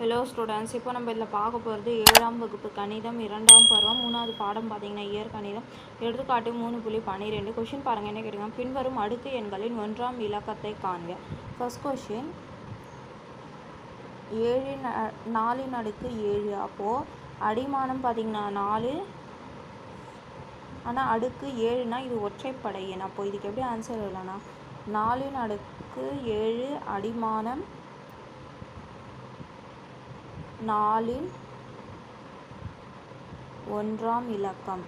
Hello students இப்போ நம்ம இதில் பார்க்க போகிறது ஏழாம் வகுப்பு கணிதம் இரண்டாம் பருவம் மூணாவது பாடம் பார்த்தீங்கன்னா இயற்கணிதம் எடுத்துக்காட்டு மூணு புள்ளி பன்னிரெண்டு கொஷின் பாருங்கள் என்ன கேட்டுங்க பின்வரும் அடுக்கு எண்களின் ஒன்றாம் இலக்கத்தை காண்க. ஃபஸ்ட் கொஷின் ஏழு ந நாலின் அடுக்கு ஏழு. அப்போது அடிமானம் பார்த்தீங்கன்னா நாலு. ஆனால் அடுக்கு ஏழுனா இது ஒற்றைப்படை எண். அப்போது இதுக்கு எப்படி ஆன்சர் இல்லைனா நாலின் அடுக்கு ஏழு அடிமானம் நாலின் ஒன்றாம் இலக்கம்.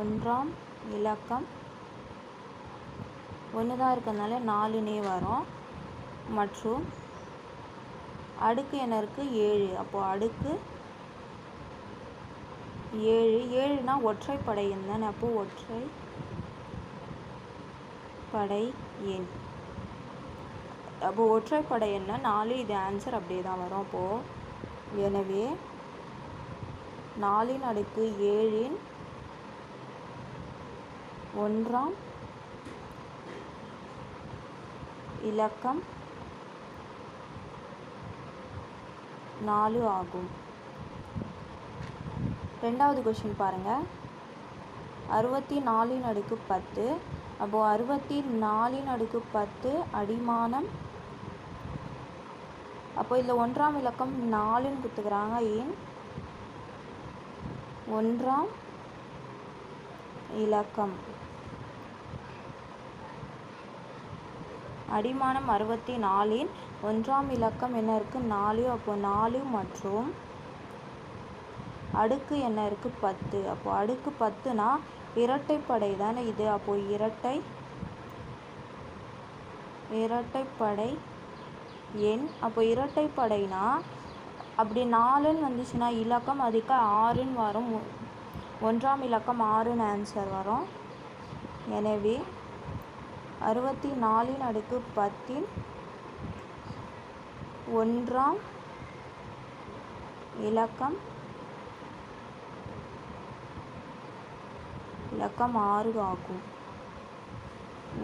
ஒன்றாம் இலக்கம். ஒன்று தான் இருக்கிறதுனால நாலுனே வரும். மற்றும் அடுக்கு என்ன இருக்குது ஏழு. அப்போது அடுக்கு ஏழு. ஏழுனா ஒற்றைப்படை எண் தானே? அப்போது ஒற்றை படை எண். அப்போ ஒற்றைப்படை என்ன? நாலு இது ஆன்சர் அப்படியே தான் வரும் அப்போது எனவே நாலின் அடுக்கு ஏழின் ஒன்றாம் இலக்கம் நாலு ஆகும். ரெண்டாவது கொஷின் பாருங்கள் அறுபத்தி நாலின் அடுக்கு பத்து. அப்போது அறுபத்தி நாலின் அடுக்கு பத்து அடிமானம் அப்போ இதில் ஒன்றாம் இலக்கம் நாலுன்னு கொடுத்துக்கிறாங்க ஏன்? ஒன்றாம் இலக்கம் அடிமானம் அறுபத்தி நாலின் ஒன்றாம் இலக்கம் என்ன இருக்குது நாலு. அப்போ நாலு மற்றும் அடுக்கு என்ன இருக்குது பத்து. அப்போ அடுக்கு பத்துனா இரட்டைப்படை தானே இது? அப்போ இரட்டை இரட்டைப்படை எண் அப்போ இரட்டைப்படைனா அப்படி நாலுன்னு வந்துச்சுன்னா இலக்கம் அதுக்கு ஆறுன்னு வரும். ஒன்றாம் இலக்கம் ஆறுன்னு ஆன்சர் வரும். எனவே அறுபத்தி நாலின் அடுக்கு பத்தின் ஒன்றாம் இலக்கம் இலக்கம் ஆறு ஆகும்.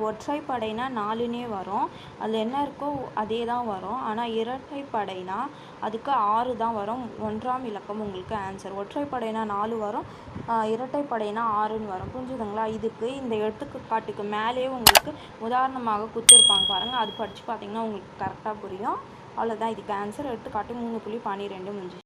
ஒற்றைப்படைனா நாலுனே வரும். அதில் என்ன இருக்கோ அதே தான் வரும். ஆனால் இரட்டைப்படைனா அதுக்கு ஆறு தான் வரும். ஒன்றாம் இலக்கம் உங்களுக்கு ஆன்சர் ஒற்றைப்படைனா நாலு வரும். இரட்டைப்படைனா ஆறுன்னு வரும். புரிஞ்சுதுங்களா? இதுக்கு இந்த எடுத்துக்காட்டுக்கு மேலேயே உங்களுக்கு உதாரணமாக கொடுத்துருப்பாங்க பாருங்கள் அது படித்து பார்த்தீங்கன்னா உங்களுக்கு கரெக்டாக புரியும். அவ்வளோதான் இதுக்கு ஆன்சர் எடுத்துக்காட்டு மூணு புள்ளி பன்னிரெண்டு முடிஞ்சு